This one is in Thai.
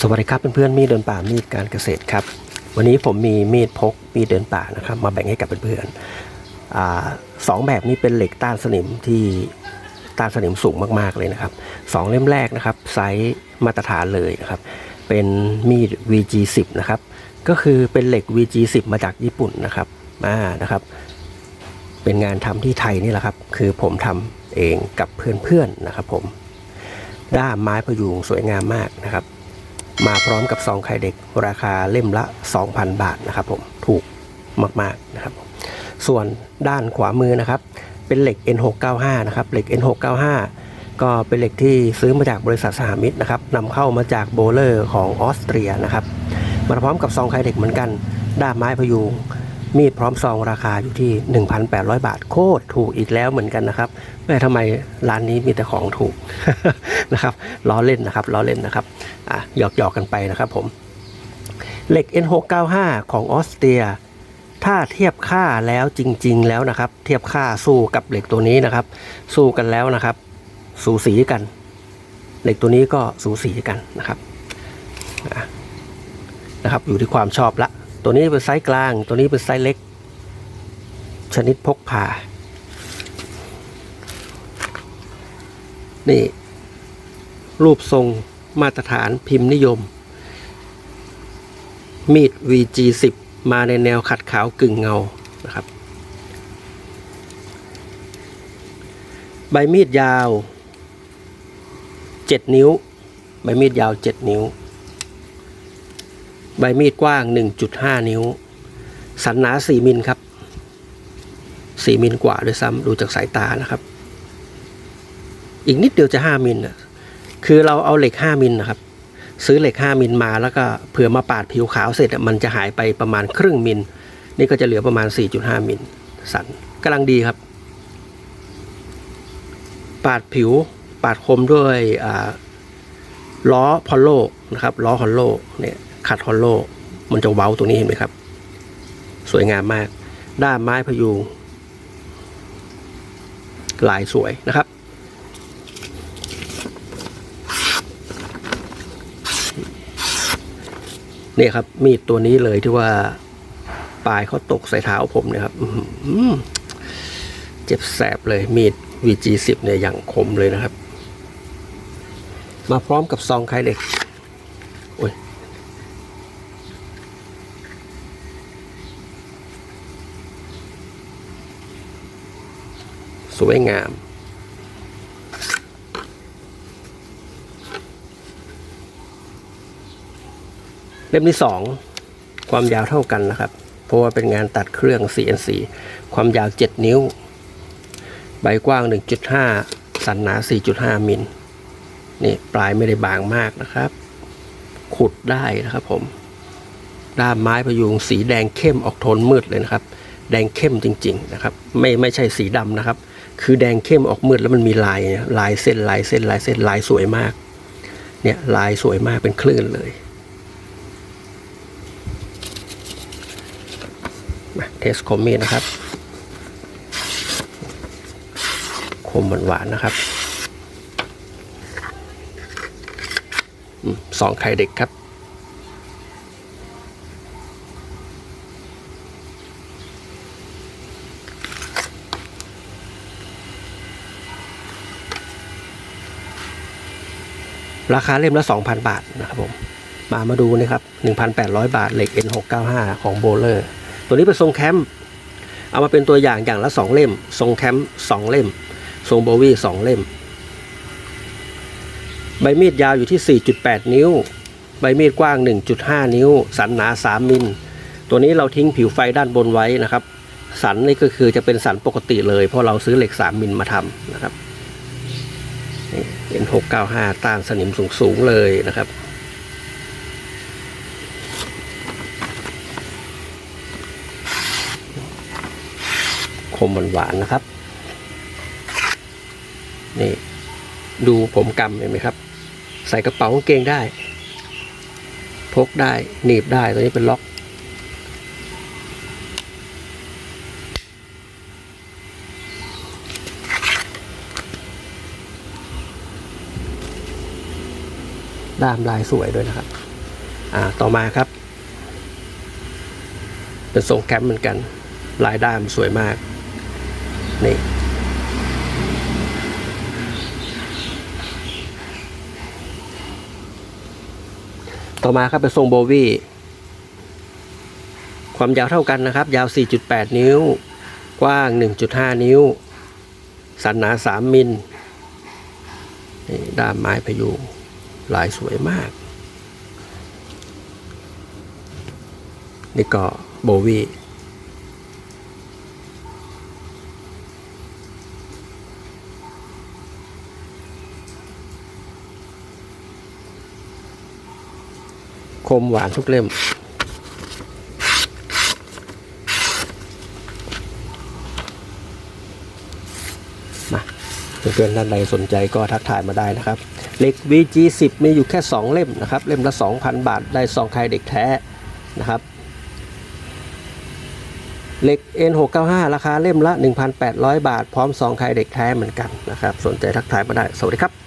สวัสดีครับเพื่อนๆมีดเดินป่ามีดการเกษตรครับ วันนี้ผมมีมีดพกมีดเดินป่านะครับ มาแบ่งให้กับเพื่อนๆอสองแบบนี้เป็นเหล็กต้านสนิมที่ต้านสนิมสูงมากๆเลยนะครับสองเล่มแรกนะครับไซส์มาตรฐานเลยนะครับ เป็นมีด VG10 นะครับ ก็คือเป็นเหล็ก VG10 มาจากญี่ปุ่นนะครับมานะครับ เป็นงานทำที่ไทยนี่แหละครับ คือผมทำเองกับเพื่อนๆนะครับ ผมด้ามไม้พยุงสวยงามมากนะครับ มาพร้อมกับซองไข่เด็กราคาเล่มละ 2,000 บาทนะครับผมถูกมากๆนะครับ ส่วนด้านขวามือนะครับ เป็นเหล็ก N695 นะครับเหล็ก N695 ก็เป็นเหล็กที่ซื้อมาจากบริษัทสหมิตรนะครับนำเข้ามาจากโบเลอร์ของออสเตรียนะครับมาพร้อมกับซองไข่เด็กเหมือนกันด้ามไม้พยุง มีดพร้อมซองราคาอยู่ที่ 1,800 บาทโคตรถูกอีกแล้วเหมือนกันนะครับแม่ทำไมร้านนี้มีแต่ของถูกนะครับล้อเล่นนะครับล้อเล่นนะครับอะหยอกหยอกกันไปนะครับผมเหล็ก N695 ของออสเตรีย ถ้าเทียบค่าแล้วจริง ๆ แล้วนะครับ เทียบค่าสู้กับเหล็กตัวนี้นะครับ สู้กันแล้วนะครับ สูสีกัน เหล็กตัวนี้ก็สูสีกันนะครับนะครับ อยู่ที่ความชอบละ ตัวนี้เป็นไซส์กลาง ตัวนี้เป็นไซส์เล็ก ชนิดพกพา นี่ รูปทรงมาตรฐานพิมพ์นิยม มีด VG10 มาในแนวขัดขาวกึ่งเงานะครับ ใบมีดยาว 7 นิ้ว ใบมีดยาว 7 นิ้ว ใบมีดกว้าง 1.5 นิ้ว สันหนา 4 มิลครับ 4 มิลกว่าด้วยซ้ำดูจากสายตานะครับ อีกนิดเดียวจะ 5 มิลนะคือเราเอาเหล็ก 5 มิลนะครับ ซื้อเหล็ก 5 มิลมาแล้วก็เผื่อมาปาดผิวขาวเสร็จมันจะหายไปประมาณครึ่งมิล นี่ก็จะเหลือประมาณ 4.5 มิลสันกำลังดีครับ ปาดผิวปาดคมด้วยล้อพอลโลนะครับล้อฮอลโลเนี่ย ขัดฮอลโลมันจะเว้าตรงนี้เห็นไหมครับ สวยงามมาก ด้ามไม้พยุงลายสวยนะครับ เนี่ยครับ มีดตัวนี้เลยที่ว่า ปลายเขาตกใส่เท้าผมเนี่ยครับเจ็บแสบเลยมีด VG10 เนี่ยอย่างคมเลยนะครับ มาพร้อมกับซองไข่เล็ก โอ้ย สวยงาม เล่มที่สองความยาวเท่ากันนะครับ เพราะว่าเป็นงานตัดเครื่อง CNC ความยาว 7 นิ้ว ใบกว้าง 1.5 สันหนา 4.5 มิลนี่ปลายไม่ได้บางมากนะครับ ขุดได้นะครับผมด้ามไม้พยุงสีแดงเข้มออกโทนมืดเลยนะครับ แดงเข้มจริง ๆ นะครับ ไม่ไม่ใช่สีดำนะครับ คือแดงเข้มออกมืดแล้วมันมีลายลายเส้นลายเส้นลายเส้นลายสวยมาก เนี่ยลายสวยมากเป็นคลื่นเลยมาเทสคมมีนะครับ คมหวานๆนะครับสองไข่เด็กครับ ราคาเล่มละ 2,000 บาทนะครับผม มามาดูนะครับ 1,800 บาทเหล็ก N695 ของโบเลอร์ตัวนี้เป็นทรงแคมป์เอามาเป็นตัวอย่างอย่างละ 2 เล่ม ทรงแคมป์2เล่ม ทรงโบวี่2เล่ม ใบมีดยาวอยู่ที่ 4.8 นิ้ว ใบมีดกว้าง 1.5 นิ้ว สันหนา 3 มิล ตัวนี้เราทิ้งผิวไฟด้านบนไว้นะครับ สันนี่ก็คือจะเป็นสันปกติเลย เพราะเราซื้อเหล็ก 3 มิลมาทำนะครับ เป็น695ต้านสนิมสูงๆเลยนะครับ คมหวานๆนะครับ นี่ ดูผมกำเห็นไหมครับ ใส่กระเป๋ากางเกงได้ พกได้หนีบได้ตัวนี้เป็นล็อก ด้ามลายสวยด้วยนะครับ อ่าต่อมาครับ เป็นทรงแคมป์เหมือนกัน ลายด้ามสวยมาก นี่ต่อมาครับเป็นทรงโบวี่ความยาวเท่ากันนะครับ ยาว 4.8 นิ้ว กว้าง 1.5 นิ้ว สันหนา 3 มิลนี่ด้ามไม้พยุง ลายสวยมาก นี่ก็โบวีคมหวานทุกเล่ม มาเพื่อนๆท่านใดสนใจก็ทักทายมาได้นะครับ เหล็ก VG10 มีอยู่แค่ 2 เล่มนะครับ เล่มละ 2,000 บาท ได้ซองไคเด็กแท้นะครับ เหล็ก N695 ราคาเล่มละ 1,800 บาท พร้อมซองไคเด็กแท้เหมือนกันนะครับ สนใจทักทายมาได้ สวัสดีครับ